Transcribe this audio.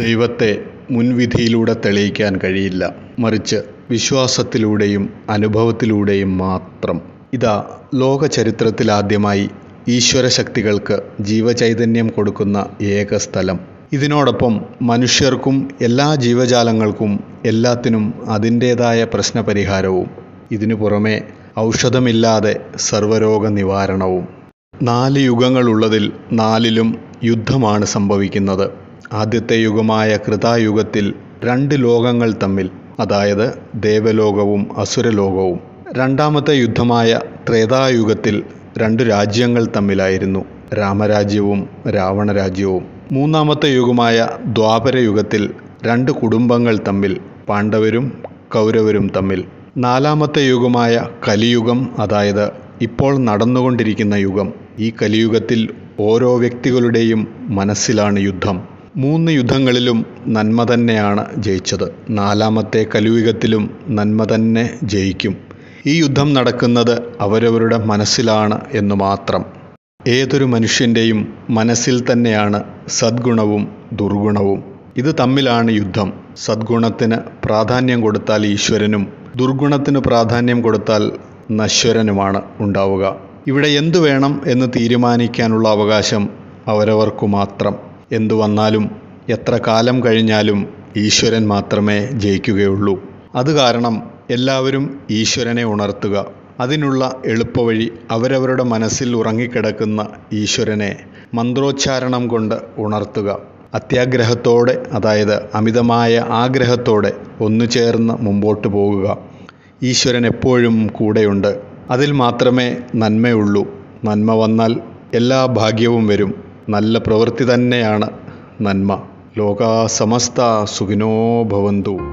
ദൈവത്തെ മുൻവിധിയിലൂടെ തെളിയിക്കാൻ കഴിയില്ല. മറിച്ച് വിശ്വാസത്തിലൂടെയും അനുഭവത്തിലൂടെയും മാത്രം. ഇതാ ലോക ചരിത്രത്തിലാദ്യമായി ഈശ്വര ശക്തികൾക്ക് ജീവചൈതന്യം കൊടുക്കുന്ന ഏക സ്ഥലം. ഇതിനോടൊപ്പം മനുഷ്യർക്കും എല്ലാ ജീവജാലങ്ങൾക്കും എല്ലാത്തിനും അതിന്റേതായ പ്രശ്നപരിഹാരവും. ഇതിനു പുറമെ ഔഷധമില്ലാതെ സർവരോഗ നിവാരണവും. നാല് യുഗങ്ങളുള്ളതിൽ നാലിലും യുദ്ധമാണ് സംഭവിക്കുന്നത്. ആദ്യത്തെ യുഗമായ കൃതായുഗത്തിൽ രണ്ട് ലോകങ്ങൾ തമ്മിൽ അതായത് ദേവലോകവും അസുരലോകവും. രണ്ടാമത്തെ യുദ്ധമായ ത്രേതായുഗത്തിൽ രണ്ട് രാജ്യങ്ങൾ തമ്മിലായിരുന്നു രാമരാജ്യവും രാവണരാജ്യവും. മൂന്നാമത്തെ യുഗമായ ദ്വാപരയുഗത്തിൽ രണ്ട് കുടുംബങ്ങൾ തമ്മിൽ പാണ്ഡവരും കൗരവരും തമ്മിൽ. നാലാമത്തെ യുഗമായ കലിയുഗം അതായത് ഇപ്പോൾ നടന്നുകൊണ്ടിരിക്കുന്ന യുഗം. ഈ കലിയുഗത്തിൽ ഓരോ വ്യക്തികളുടെയും മനസ്സിലാണ് യുദ്ധം. മൂന്ന് യുദ്ധങ്ങളിലും നന്മ തന്നെയാണ് ജയിച്ചത്. നാലാമത്തെ കലിയുഗത്തിലും നന്മ തന്നെ ജയിക്കും. ഈ യുദ്ധം നടക്കുന്നത് അവരവരുടെ മനസ്സിലാണ് എന്ന് മാത്രം. ഏതൊരു മനുഷ്യന്റെയും മനസ്സിൽ തന്നെയാണ് സദ്ഗുണവും ദുർഗുണവും. ഇത് തമ്മിലാണ് യുദ്ധം. സദ്ഗുണത്തിന് പ്രാധാന്യം കൊടുത്താൽ ഈശ്വരനും ദുർഗുണത്തിന് പ്രാധാന്യം കൊടുത്താൽ നശ്വരനുമാണ് ഉണ്ടാവുക. ഇവിടെ എന്തു വേണം എന്ന് തീരുമാനിക്കാനുള്ള അവകാശം അവരവർക്കു മാത്രം. എന്തു വന്നാലും എത്ര കാലം കഴിഞ്ഞാലും ഈശ്വരൻ മാത്രമേ ജയിക്കുകയുള്ളൂ. അത് കാരണം എല്ലാവരും ഈശ്വരനെ ഉണർത്തുക. അതിനുള്ള എളുപ്പവഴി അവരവരുടെ മനസ്സിൽ ഉറങ്ങിക്കിടക്കുന്ന ഈശ്വരനെ മന്ത്രോച്ചാരണം കൊണ്ട് ഉണർത്തുക. അത്യാഗ്രഹത്തോടെ അതായത് അമിതമായ ആഗ്രഹത്തോടെ ഒന്നു ചേർന്ന് മുമ്പോട്ട് പോകുക. ഈശ്വരൻ എപ്പോഴും കൂടെയുണ്ട്. അതിൽ മാത്രമേ നന്മയുള്ളൂ. നന്മ വന്നാൽ എല്ലാ ഭാഗ്യവും വരും. നല്ല പ്രവൃത്തി തന്നെയാണ് നന്മ. ലോകാ സമസ്ത സുഖിനോ ഭവന്തു.